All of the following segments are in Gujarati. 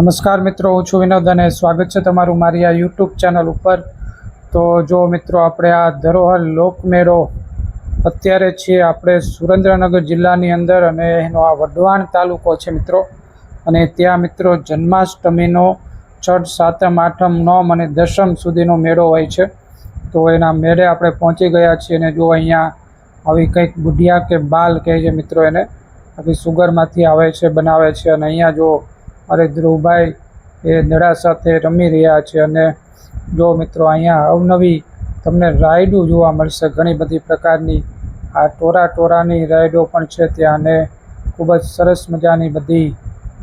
નમસ્કાર મિત્રો, હું છું વિનોદ અને સ્વાગત છે તમારું મારી આ યુટ્યુબ ચેનલ ઉપર. તો જો મિત્રો, આપણે આ ધરોહર લોકમેળો અત્યારે છીએ આપણે સુરેન્દ્રનગર જિલ્લાની અંદર અને એનો આ વઢવાણ તાલુકો છે મિત્રો. અને ત્યાં મિત્રો, જન્માષ્ટમીનો છઠ, સાતમ, આઠમ નોમ અને દશમ સુધીનો મેળો હોય છે. તો એના મેળે આપણે પહોંચી ગયા છીએ અને જો અહીંયા આવી કંઈક બુઢિયા કે બાલ કહે છે મિત્રો એને, આખી સુગરમાંથી આવે છે, બનાવે છે. અને અહીંયા જો અરે ધ્રુવભાઈ એ દડા સાથે રમી રહ્યા છે અને જો મિત્રો અહીંયા અવનવી તમને રાઈડો જોવા મળશે, ઘણી બધી પ્રકારની. આ ટોરા ટોરાની રાઈડો પણ છે ત્યાં અને ખૂબ જ સરસ મજાની બધી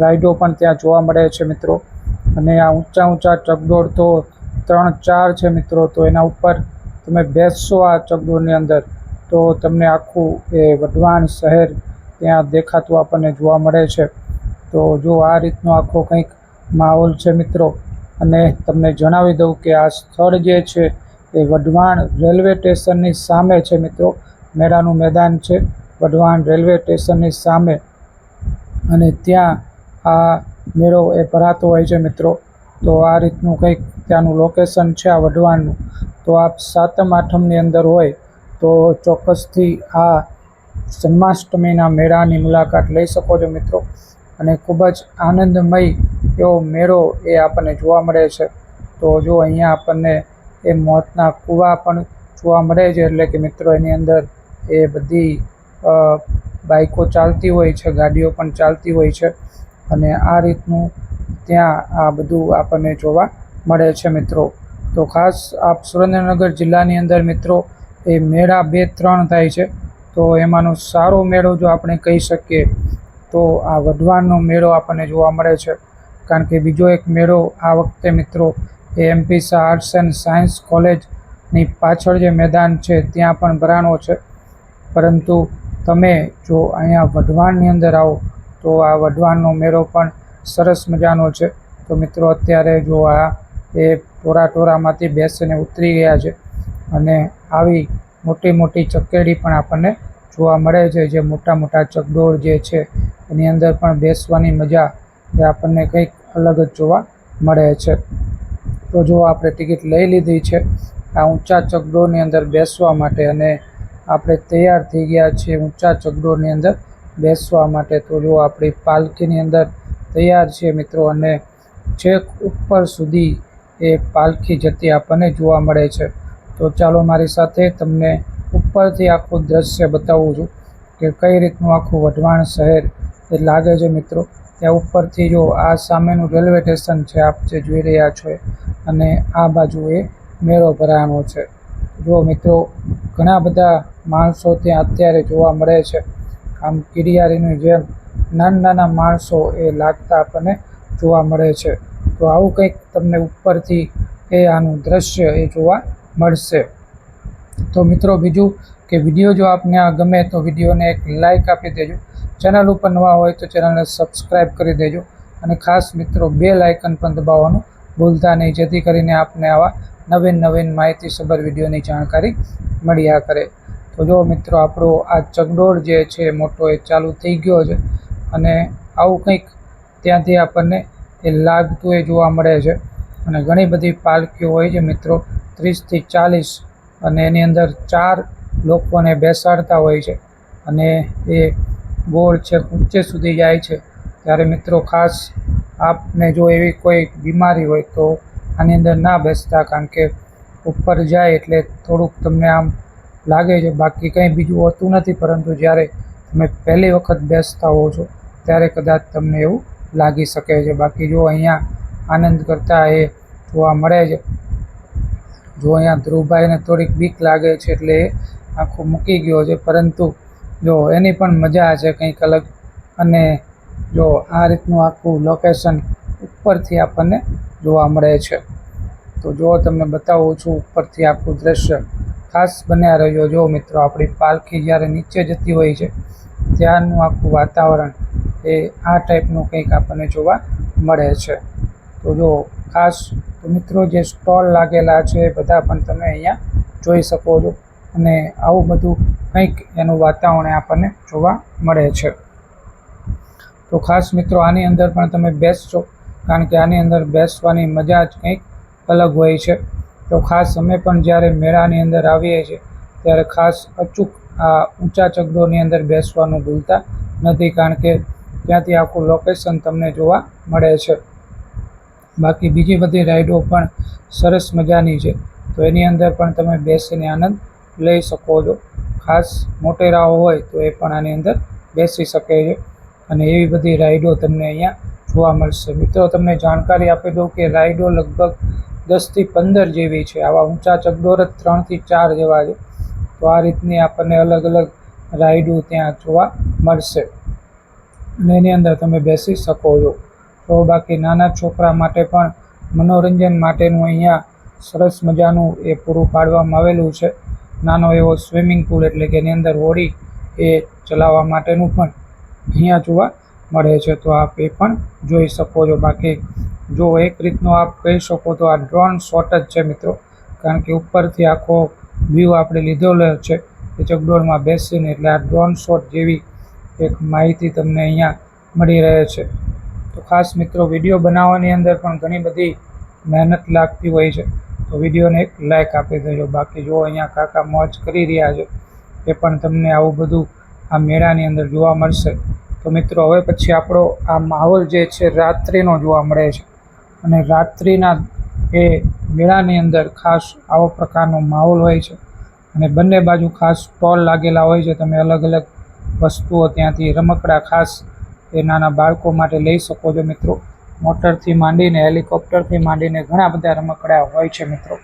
રાઈડો પણ ત્યાં જોવા મળે છે મિત્રો. અને આ ઊંચા ઊંચા ચકડોળ તો ત્રણ ચાર છે મિત્રો, તો એના ઉપર તમે બેસશો આ ચકડોળની અંદર, તો તમને આખું એ વઢવાણ શહેર ત્યાં દેખાતું આપણને જોવા મળે છે. તો જો આ રીતનો આખો કંઈક માહોલ છે મિત્રો, અને તમને જણાવી દઉં કે આ સ્થળ જે છે એ વઢવાણ રેલવે સ્ટેશનની સામે છે મિત્રો. મેળાનું મેદાન છે વઢવાણ રેલવે સ્ટેશનની સામે. અને ત્યાં આ મેળો એ ભરાતો હોય છે મિત્રો. તો આ રીતનું કંઈક ત્યાંનું લોકેશન છે આ વઢવાણનું. તો આપ સાતમ આઠમની અંદર હોય તો ચોક્કસથી આ જન્માષ્ટમીના મેળાની મુલાકાત લઈ શકો છો મિત્રો. અને ખૂબ જ આનંદમય એવો મેળો એ આપણને જોવા મળે છે. તો જો અહીંયા આપણને એ મોતના કૂવા પણ જોવા મળે છે, એટલે કે મિત્રો એની અંદર એ બધી બાઇકો ચાલતી હોય છે, ગાડીઓ પણ ચાલતી હોય છે. અને આ રીતનું ત્યાં આ બધું આપણને જોવા મળે છે મિત્રો. તો ખાસ આપ સુરેન્દ્રનગર જિલ્લાની અંદર મિત્રો એ મેળા બે ત્રણ થાય છે. તો એમાંનો સારો મેળો જો આપણે કહી શકીએ તો આ વઢવાણનો મેળો આપણને જોવા મળે છે. કારણ કે બીજો એક મેળો આ વખતે, મિત્રો, એ MP Shah arts and science કોલેજની પાછળ જે મેદાન છે, ત્યાં પણ ભરાણો છે. પરંતુ તમે જો અહીંયા વઢવાણની અંદર આવો, તો આ વઢવાણનો મેળો પણ સરસ મજાનો છે. તો મિત્રો, અત્યારે જો આ એ ટોરા ટોરામાંથી બેસીને ઉતરી ગયા છે અને આવી મોટી મોટી ચકેડી પણ આપણને જોવા મળે છે જે મોટા મોટા ચકડોળ જે છે, એની અંદર પણ બેસવાની મજા એ આપણને કંઈક અલગ જ જોવા મળે છે. તો જો આપણે ટિકિટ લઈ લીધી છે, આ ઊંચા ચકડોળની અંદર બેસવા માટે અને આપણે તૈયાર થઈ ગયા છીએ ઊંચા ચકડોળની અંદર બેસવા માટે, તો જો આપણી પાલખીની અંદર તૈયાર છીએ મિત્રો અને છેક ઉપર સુધી એ પાલખી જતી આપણને જોવા મળે છે. તો ચાલો મારી સાથે તમને ઉપરથી આખું દ્રશ્ય બતાવું છું કે કઈ રીતનું આખું વઢવાણ શહેર એ લાગે છે મિત્રો. ત્યાં ઉપરથી જો આ સામેનું રેલવે સ્ટેશન છે, આપ જે જોઈ રહ્યા છો અને આ બાજુ એ મેળો ભરાવાનો છે. જો મિત્રો, ઘણા બધા માણસો ત્યાં અત્યારે જોવા મળે છે. આમ કિડિયારીની જેમ નાના નાના માણસો એ લાગતા આપણને જોવા મળે છે. તો આવું કંઈક તમને ઉપરથી એ આનું દ્રશ્ય એ જોવા મળશે. તો મિત્રો બીજું કે વીડિયો જો આપને આ ગમે તો વિડીયોને એક લાઇક આપી દેજો. ચેનલ ઉપર નવા હોય તો ચેનલને સબસ્ક્રાઈબ કરી દેજો અને ખાસ મિત્રો બે લાઇકન પણ દબાવવાનું ભૂલતા નહીં, જેથી કરીને આપને આવા નવીન નવીન માહિતીસભર વિડીયોની જાણકારી મળ્યા કરે. તો જો મિત્રો આપણો આ ચગડોળ જે છે મોટો એ ચાલુ થઈ ગયો છે અને આવું કંઈક ત્યાંથી આપણને એ લાગતું એ જોવા મળે છે. અને ઘણી બધી પાલખીઓ હોય છે મિત્રો, ત્રીસથી ચાલીસ અને એની અંદર ચાર લોકોને બેસાડતા હોય છે. અને એ ગોળ છે ઊંચે સુધી જાય છે. ત્યારે મિત્રો ખાસ આપને જો એવી કોઈ બીમારી હોય તો આની અંદર ના બેસતા, કારણ કે ઉપર જાય એટલે થોડુંક તમને આમ લાગે છે. બાકી કંઈ બીજું હોતું નથી, પરંતુ જ્યારે તમે પહેલી વખત બેસતા હો છો, ત્યારે કદાચ તમને એવું લાગી શકે છે. બાકી જો અહીંયા આનંદ કરતા એ જોવા મળે છે. જો અહીંયા ધ્રુવભાઈને થોડીક બીક લાગે છે એટલે આખું મૂકી ગયો છે, પરંતુ જો એની પણ મજા છે કંઈક અલગ. અને જો આ રીતનું આખું લોકેશન ઉપરથી આપણને જોવા મળે છે. તો જો તમને બતાવું છું ઉપરથી આખું દ્રશ્ય ખાસ બન્યા રહ્યો. જો મિત્રો, આપણી પાલખી જ્યારે નીચે જતી હોય છે ત્યારનું આખું વાતાવરણ એ આ ટાઈપનું કંઈક આપણને જોવા મળે છે. તો જો ખાસ તો મિત્રો જે સ્ટોલ લાગેલા છે, એ બધા પણ તમે અહીંયા જોઈ શકો છો. અને આવું બધું કંઈક એનું વાતાવરણ આપણને જોવા મળે છે. તો ખાસ મિત્રો, આની અંદર પણ તમે બેસશો કારણ કે આની અંદર બેસવાની મજા જ કંઈક અલગ હોય છે. તો ખાસ અમે પણ જ્યારે મેળાની અંદર આવીએ છીએ, ત્યારે ખાસ અચૂક આ ઊંચા ચગડોની અંદર બેસવાનું ભૂલતા નથી, કારણ કે ત્યાંથી આખું લોકેશન તમને જોવા મળે છે. બાકી બીજી બધી રાઈડો પણ સરસ મજાની છે. તો એની અંદર પણ તમે બેસીને આનંદ લઈ શકો છો. ખાસ મોટેરાઓ હોય તો એ પણ આની અંદર બેસી શકે છે. અને એવી બધી રાઈડો તમને અહીંયા જોવા મળશે. મિત્રો, તમને જાણકારી આપી દઉં કે રાઈડો લગભગ દસથી પંદર જેવી છે. આવા ઊંચા ચગડોર જ ત્રણથી ચાર જેવા છે. તો આ રીતની આપણને અલગ અલગ રાઈડો ત્યાં જોવા મળશે. અને એની અંદર તમે બેસી શકો છો. તો બાકી નાના છોકરા માટે પણ મનોરંજન માટેનું અહીંયા સરસ મજાનું એ પૂરું પાડવામાં આવેલું છે. નાનો એવો સ્વિમિંગ પુલ એટલે કે એની અંદર હોડી એ ચલાવવા માટેનું પણ અહીંયા જોવા મળે છે. તો આપ એ પણ જોઈ શકો છો. બાકી જો એક રીતનો આપ કહી શકો તો આ ડ્રોન શોટ જ છે મિત્રો. કારણ કે ઉપરથી આખો વ્યૂ આપણે લીધેલો છે એ ચકડોળમાં બેસીને એટલે આ ડ્રોન શોટ જેવી એક માહિતી તમને અહીંયા મળી રહે છે. તો ખાસ મિત્રો, વીડિયો બનાવવાની અંદર પણ ઘણી બધી મહેનત લાગતી હોય છે. તો વિડીયોને એક લાઇક આપી દેજો. બાકી જો અહીંયા કાકા મોજ કરી રહ્યા છે, એ પણ તમને આવું બધું આ મેળાની અંદર જોવા મળશે. તો મિત્રો, હવે પછી આપણો આ માહોલ જે છે, રાત્રિનો જોવા મળે છે. અને રાત્રિના એ મેળાની અંદર ખાસ આવો પ્રકારનો માહોલ હોય છે. અને બંને બાજુ ખાસ સ્ટોલ લાગેલા હોય છે. તમે અલગ અલગ વસ્તુઓ ત્યાંથી રમકડા ખાસ એ નાના બાળકો માટે લઈ શકો છો મિત્રો. મોટરથી માંડીને, હેલિકોપ્ટરથી માંડીને ઘણા બધા રમકડા હોય છે મિત્રો.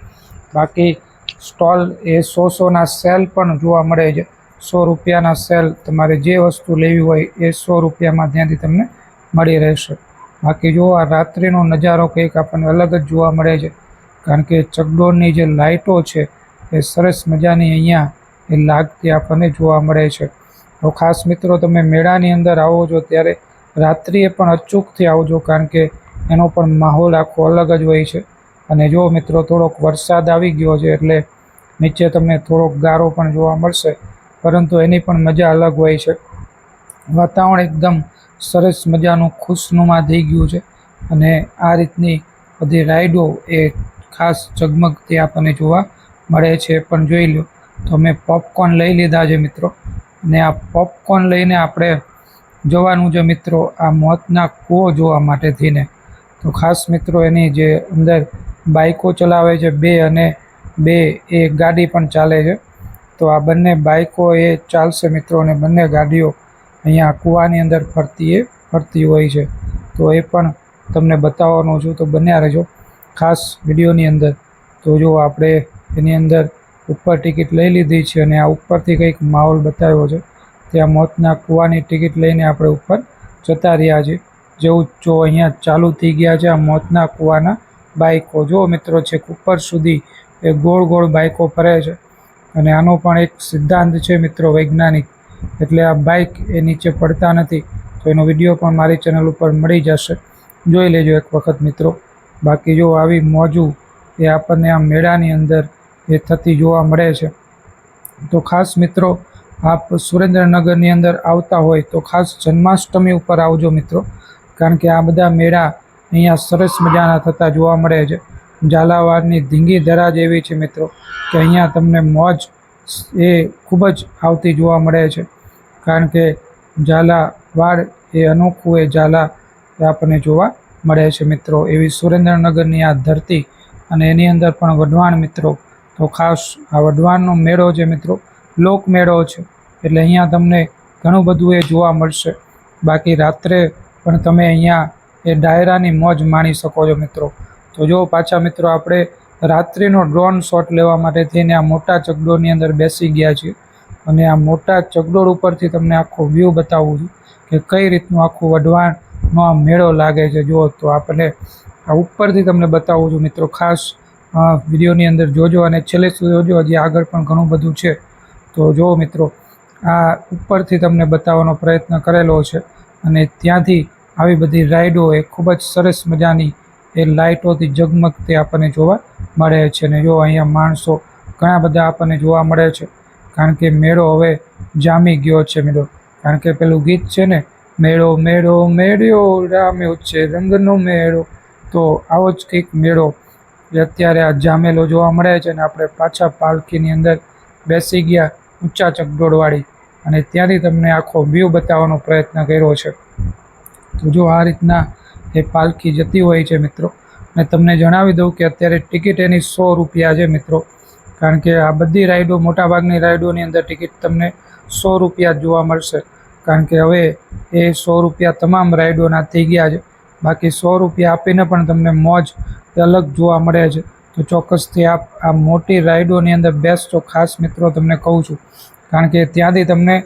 બાકી સ્ટોલ એ સો સોના સેલ પણ જોવા મળે છે. સો રૂપિયાના સેલ તમારે જે વસ્તુ લેવી હોય એ સો રૂપિયામાં ત્યાંથી તમને મળી રહેશે. બાકી જો આ રાત્રિનો નજારો કંઈક આપણને અલગ જ જોવા મળે છે. કારણ કે ચકડોળની જે લાઇટો છે, એ સરસ મજાની અહીંયા એ લાગતી આપણને જોવા મળે છે. તો ખાસ મિત્રો, તમે મેળાની અંદર આવો છો ત્યારે રાત્રિએ પણ અચૂકથી આવજો કારણ કે એનો પણ માહોલ આખો અલગ જ હોય છે. અને જો મિત્રો, થોડોક વરસાદ આવી ગયો છે એટલે નીચે તમને થોડોક ગારો પણ જોવા મળશે, પરંતુ એની પણ મજા અલગ હોય છે. વાતાવરણ એકદમ સરસ મજાનું ખુશનુમા થઈ ગયું છે અને આ રીતની બધી રાઈડો એ ખાસ ઝગમગથી આપણને જોવા મળે છે. પણ જોઈ લો તો મેં પોપકોર્ન લઈ લીધા છે મિત્રો. અને આ પોપકોર્ન લઈને આપણે જવાનું છે મિત્રો, આ મોતના કૂવો જોવા માટે થઈને. તો ખાસ મિત્રો, એની જે અંદર બાઈકો ચલાવે છે બે અને બે, એ ગાડી પણ ચાલે છે. તો આ બંને બાઈકો એ ચાલશે મિત્રો અને બંને ગાડીઓ અહીંયા કૂવાની અંદર ફરતી એ ફરતી હોય છે. તો એ પણ તમને બતાવવાનું છું, તો બન્યા રહેજો. ખાસ વિડીયોની અંદર. તો જો આપણે એની અંદર ઉપર ટિકિટ લઈ લીધી છે અને આ ઉપરથી કંઈક માહોલ બતાવ્યો છે. ત્યાં મોતના કૂવાની ટિકિટ લઈને આપણે ઉપર જતા રહ્યા છીએ. જેવું જો અહીંયા ચાલુ થઈ ગયા છે આ મોતના કૂવાના બાઈકો. જો મિત્રો, છેક ઉપર સુધી એ ગોળ ગોળ બાઈકો ફરે છે. અને આનો પણ એક સિદ્ધાંત છે મિત્રો, વૈજ્ઞાનિક. એટલે આ બાઇક એ નીચે પડતા નથી, તો એનો વીડિયો પણ મારી ચેનલ ઉપર મળી જશે. જોઈ લેજો એક વખત મિત્રો. બાકી જો આવી મોજું એ આપણને આ મેળાની અંદર એ થતી જોવા મળે છે. તો ખાસ મિત્રો, આપ સુરેન્દ્રનગરની અંદર આવતા હોય તો ખાસ જન્માષ્ટમી ઉપર આવજો મિત્રો, કારણ કે આ બધા મેળા અહીંયા સરસ મજાના થતા જોવા મળે છે. ઝાલાવાડની ધીંગી ધરા એવી છે મિત્રો, કે અહીંયા તમને મોજ એ ખૂબ જ આવતી જોવા મળે છે. કારણ કે ઝાલાવાડ એ અનોખું એ ઝાલા આપણને જોવા મળે છે મિત્રો. એવી સુરેન્દ્રનગરની આ ધરતી અને એની અંદર પણ વઢવાણ મિત્રો તો ખાસ આ વઢવાણનો મેળો છે મિત્રો, લોક મેળો છે. એટલે અહીંયા તમને ઘણું બધું એ જોવા મળશે. બાકી રાત્રે પણ તમે અહીંયા એ ડાયરાની મોજ માણી શકો છો મિત્રો. તો જો પાછા મિત્રો આપણે રાત્રિનો ડ્રોન શોટ લેવા માટે થઈને આ મોટા ચકડોળની અંદર બેસી ગયા છીએ. અને આ મોટા ચકડોળ ઉપરથી તમને આખો વ્યૂ બતાવું છું કે કઈ રીતનું આખું વઢવાણનો આ મેળો લાગે છે. જુઓ તો આપણે આ ઉપરથી તમને બતાવું છું મિત્રો, ખાસ વિડીયોની અંદર જોજો અને છેલ્લે સુધી જોજો હજી આગળ પણ ઘણું બધું છે. તો જુઓ મિત્રો, આ ઉપરથી તમને બતાવવાનો પ્રયત્ન કરેલો છે અને ત્યાંથી આવી બધી રાઈડો એ ખૂબ જ સરસ મજાની એ લાઇટોથી ઝગમગતી આપણને જોવા મળે છે અને જો અહીંયા માણસો ઘણા બધા આપણને જોવા મળે છે. કારણ કે મેળો હવે જામી ગયો છે મેળો કારણ કે પેલું ગીત છે ને, મેળો મેળો, મેળ્યો, રામ્યો છે રંગનો મેળો. તો આવો જ કંઈક મેળો અત્યારે આ જામેલો જોવા મળે છે અને આપણે પાછા પાલખીની અંદર બેસી ગયા ઊંચા ચકડોળવાળી. અને ત્યાંથી તમને આખો વ્યૂ બતાવવાનો પ્રયત્ન કર્યો છે. તો જો આ રીતના એ પાલખી જતી હોય છે મિત્રો, અને તમને જણાવી દઉં કે અત્યારે ટિકિટ એની સો રૂપિયા છે મિત્રો. કારણ કે આ બધી રાઇડો મોટાભાગની રાઈડોની અંદર ટિકિટ તમને સો રૂપિયા જોવા મળશે. કારણ કે હવે એ સો રૂપિયા તમામ રાઈડોના થઈ ગયા છે. બાકી સો રૂપિયા આપીને પણ તમને મોજ અલગ જોવા મળે છે. તો ચોક્કસથી આપ આ મોટી રાઈડોની અંદર બેસજો. ખાસ મિત્રો, તમને કહું છું. કારણ કે ત્યાંથી તમને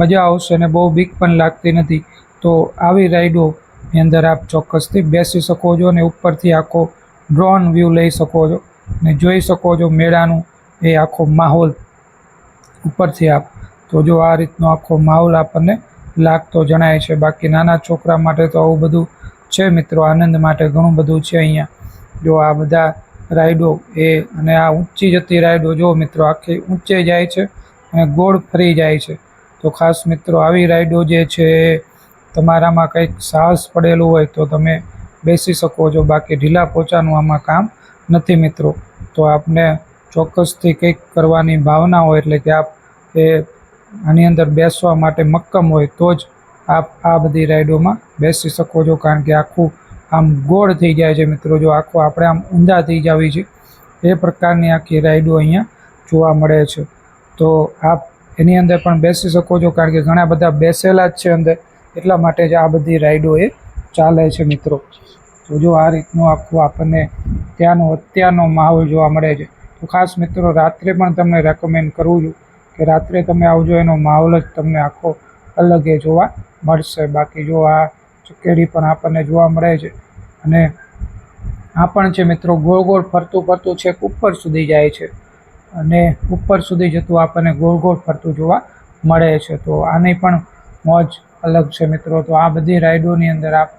મજા આવશે અને બહુ બીક પણ લાગતી નથી. તો આવી રાઈડોની અંદર આપ ચોક્કસથી બેસી શકો છો અને ઉપરથી આખો ડ્રોન વ્યૂ લઈ શકો છો ને જોઈ શકો છો મેળાનું એ આખો માહોલ ઉપરથી આપ. તો જો આ રીતનો આખો માહોલ આપણને લાગતો જણાય છે. બાકી નાના છોકરા માટે તો આવું બધું છે મિત્રો. આનંદ માટે ઘણું બધું છે અહીંયા. જો આ બધા રાઈડો એ અને આ ઊંચી જતી રાઈડો જો મિત્રો, આખી ઊંચે જાય છે અને ગોળ ફરી જાય છે. તો ખાસ મિત્રો, આવી રાઈડો જે છે તમારામાં કંઈક સાહસ પડેલું હોય તો તમે બેસી શકો છો. બાકી ઢીલા પોચાનું આમાં કામ નથી મિત્રો. તો આપને ચોક્કસથી કંઈક કરવાની ભાવના હોય એટલે કે આપ એ આની અંદર બેસવા માટે મક્કમ હોય તો જ આપ આ બધી રાઈડોમાં બેસી શકો છો. કારણ કે આખું આમ ગોળ થઈ જાય છે મિત્રો. જો આખો આપણે આમ ઊંધા થઈ જાવી છે, એ પ્રકારની આખી રાઈડો અહીંયા જોવા મળે છે. તો આપ એની અંદર પણ બેસી શકો છો, કારણ કે ઘણા બધા બેસેલા જ છે અંદર. એટલા માટે જ આ બધી રાઈડો એ ચાલે છે મિત્રો. તો જો આ રીતનું આખું આપણને ત્યાંનો અત્યારનો માહોલ જોવા મળે છે. તો ખાસ મિત્રો, રાત્રે પણ તમને રેકમેન્ડ કરું છું કે રાત્રે તમે આવજો, એનો માહોલ જ તમને આખો અલગ એ જોવા મળશે. બાકી જો આ ચકેડી પણ આપણને જોવા મળે છે અને આ પણ છે મિત્રો, ગોળ ગોળ ફરતું ફરતું છેક ઉપર સુધી જાય છે. અને ઉપર સુધી જતું આપણને ગોળ ગોળ ફરતું જોવા મળે છે. તો આની પણ મોજ અલગ છે મિત્રો. તો આ બધી રાઇડોની અંદર આપ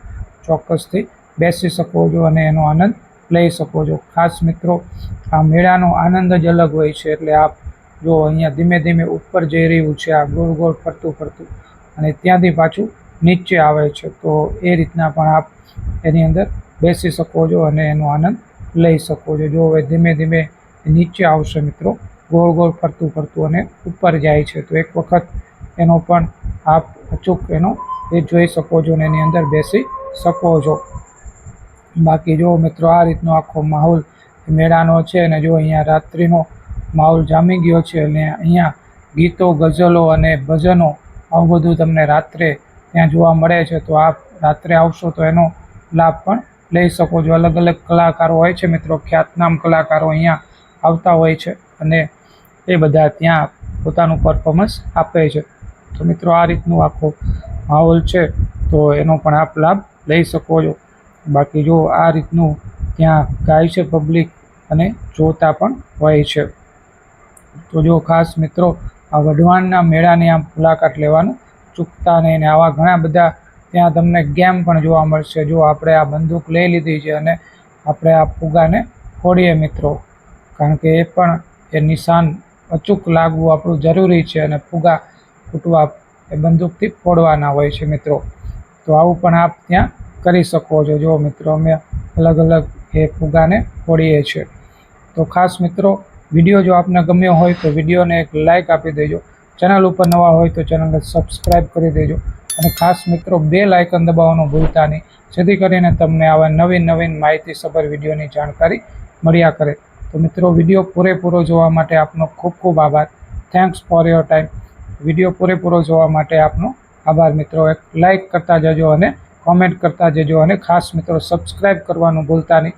ચોક્કસથી બેસી શકો છો અને એનો આનંદ લઈ શકો છો. ખાસ મિત્રો, આ મેળાનો આનંદ જ અલગ હોય છે. એટલે આપ જો અહીંયા ધીમે ધીમે ઉપર જઈ રહ્યું છે, આ ગોળ ગોળ ફરતું ફરતું, અને ત્યાંથી પાછું નીચે આવે છે, તો એ રીતના પણ આપ એની અંદર બેસી શકો છો અને એનો આનંદ લઈ શકો છો. જો હવે ધીમે ધીમે નીચે આવશે મિત્રો, ગોળ ગોળ ફરતું ફરતું અને ઉપર જાય છે, તો એક વખત એનો પણ આપ અચૂક એનો એ જોઈ શકો છો અને એની અંદર બેસી શકો છો. બાકી જો મિત્રો આ રીતનો આખો માહોલ મેળાનો છે અને જો અહીંયા રાત્રિનો માહોલ જામી ગયો છે અને અહીંયા ગીતો, ગઝલો અને ભજનો, આવું બધું તમને રાત્રે ત્યાં જોવા મળે છે, તો આપ રાત્રે આવશો તો એનો લાભ પણ લઈ શકો છો. અલગ અલગ કલાકારો હોય છે મિત્રો, ખ્યાતનામ કલાકારો અહીંયા આવતા હોય છે અને એ બધા ત્યાં પોતાનું પરફોર્મન્સ આપે છે. તો મિત્રો, આ રીતનું આખો માહોલ છે, તો એનો પણ આપ લાભ લઈ શકો છો. બાકી જો આ રીતનું ત્યાં ગાય છે પબ્લિક અને જોતા પણ હોય છે. તો જો ખાસ મિત્રો, આ વઢવાણના મેળાની આમ મુલાકાત લેવાનું ચૂકતા નહીં ને આવા ઘણા બધા ત્યાં તમને ગેમ પણ જોવા મળશે. જો આપણે આ બંદૂક લઈ લીધી છે અને આપણે આ ફુગાને ફોડીએ મિત્રો. કારણ કે એ પણ એ નિશાન અચૂક લાગવું આપણું જરૂરી છે અને ફુગા ફૂટવા એ બંદૂકથી ફોડવાના હોય છે મિત્રો. તો આવું પણ આપ ત્યાં કરી શકો છો. જો મિત્રો, અમે અલગ અલગ એ ફુગાને ફોડીએ છીએ. તો ખાસ મિત્રો, વીડિયો જો આપને ગમ્યો હોય તો વિડીયોને એક લાઇક આપી દેજો. ચેનલ ઉપર નવા હોય તો ચેનલને સબસ્ક્રાઈબ કરી દેજો. અને ખાસ મિત્રો બે લાઇકન દબાવવાનું ભૂલતા નહીં. જેથી કરીને તમને આવા નવીન નવીન માહિતીસભર વિડીયોની જાણકારી મળ્યા કરે. તો મિત્રો, વીડિયો પૂરેપૂરો જોવા માટે આપનો ખૂબ ખૂબ આભાર. Thanks for your time video પૂરેપૂરો જોવા માટે આપનો આભાર મિત્રો. એક લાઇક કરતા જજો અને કોમેન્ટ કરતા જજો અને ખાસ મિત્રો સબસ્ક્રાઈબ કરવાનું ભૂલતા નહીં.